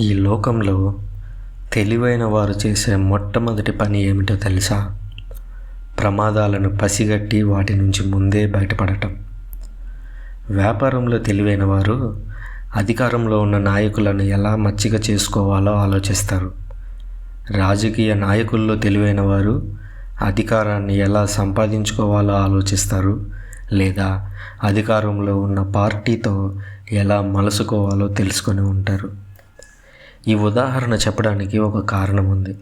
ఈ లోకంలో తెలివైన వారు చేసే మొట్టమొదటి పని ఏమిటో తెలుసా? ప్రమాదాలను పసిగట్టి వాటి నుంచి ముందే బయటపడటం. వ్యాపారంలో తెలివైన వారు అధికారంలో ఉన్న నాయకులను ఎలా మచ్చిక చేసుకోవాలో ఆలోచిస్తారు. రాజకీయ నాయకుల్లో తెలివైన వారు అధికారాన్ని ఎలా సంపాదించుకోవాలో ఆలోచిస్తారు లేదా అధికారంలో ఉన్న పార్టీతో ఎలా మలుసుకోవాలో తెలుసుకొని ఉంటారు. ఈ ఉదాహరణ చెప్పడానికి ఒక కారణం ఉంది.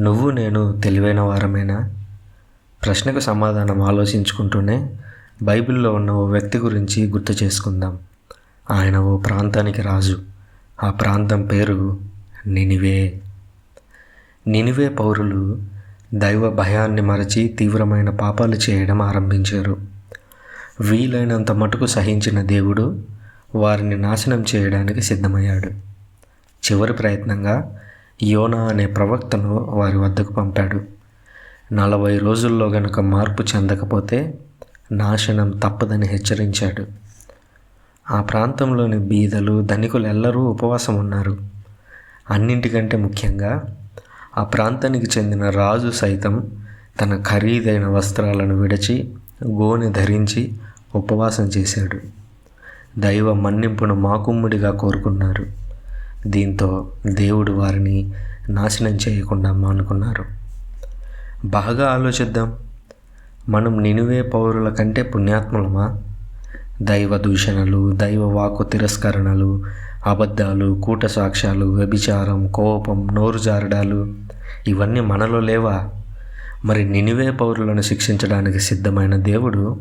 నువ్వు నేను తెలివైన వారమేనా? ప్రశ్నకు సమాధానం ఆలోచించుకుంటూనే బైబిల్లో ఉన్న ఓ వ్యక్తి గురించి గుర్తు చేసుకుందాం. ఆయన ఓ ప్రాంతానికి రాజు. ఆ ప్రాంతం పేరు నినివే. నినివే పౌరులు దైవ భయాన్ని మరచి తీవ్రమైన పాపాలు చేయడం ఆరంభించారు. వీలైనంత మటుకు సహించిన దేవుడు వారిని నాశనం చేయడానికి సిద్ధమయ్యాడు. చివరి ప్రయత్నంగా యోనా అనే ప్రవక్తను వారి వద్దకు పంపాడు. నలభై రోజుల్లో గనుక మార్పు చెందకపోతే నాశనం తప్పదని హెచ్చరించాడు. ఆ ప్రాంతంలోని బీదలు ధనికులు ఎల్లరూ ఉపవాసం ఉన్నారు. అన్నింటికంటే ముఖ్యంగా ఆ ప్రాంతానికి చెందిన రాజు సైతం తన ఖరీదైన వస్త్రాలను విడిచి గోనె ధరించి ఉపవాసం చేశాడు. దైవ మన్నింపును మాకుమ్ముడిగా కోరుకున్నారు. దీంతో దేవుడు వారిని నాశనం చేయకుండా మానుకున్నారు. బాగా ఆలోచిద్దాం. మనం నినువే పౌరుల కంటే పుణ్యాత్ములమా? దైవ దూషణలు దైవ వాకు తిరస్కరణలు అబద్ధాలు కూట సాక్ష్యాలు వ్యభిచారం కోపం నోరు జారడాలు ఇవన్నీ మనలో లేవా? మరి నినివే పౌరులను శిక్షించడానికి సిద్ధమైన దేవుడు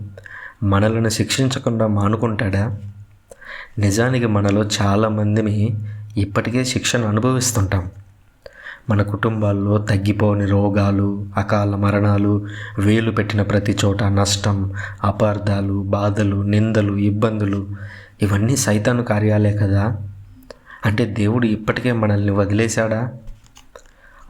మనలను శిక్షించకుండా మానుకుంటాడా? నిజానికి మనలో చాలామందిని ఇప్పటికే శిక్షను అనుభవిస్తుంటాం. మన కుటుంబాల్లో తగ్గిపోని రోగాలు అకాల మరణాలు వేలు పెట్టిన ప్రతి చోట నష్టం అపార్థాలు బాధలు నిందలు ఇబ్బందులు ఇవన్నీ సైతాను కార్యాలే కదా? అంటే దేవుడు ఇప్పటికే మనల్ని వదిలేశాడా?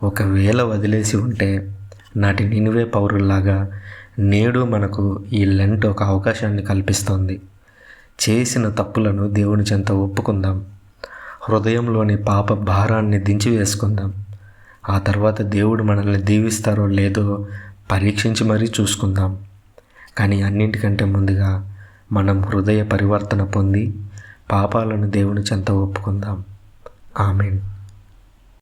ఒకవేళ వదిలేసి ఉంటే నాటి నినువే పౌరుల్లాగా నేడు మనకు ఈ లెంట్ ఒక అవకాశాన్ని కల్పిస్తోంది. చేసిన తప్పులను దేవుని చెంత ఒప్పుకుందాం. హృదయంలోని పాప భారాన్ని దించి వేసుకుందాం. ఆ తర్వాత దేవుడు మనల్ని దీవిస్తారో లేదో పరీక్షించి మరీ చూసుకుందాం. కానీ అన్నింటికంటే ముందుగా మనం హృదయ పరివర్తన పొంది పాపాలను దేవుని చెంత ఒప్పుకుందాం. ఆమెన్.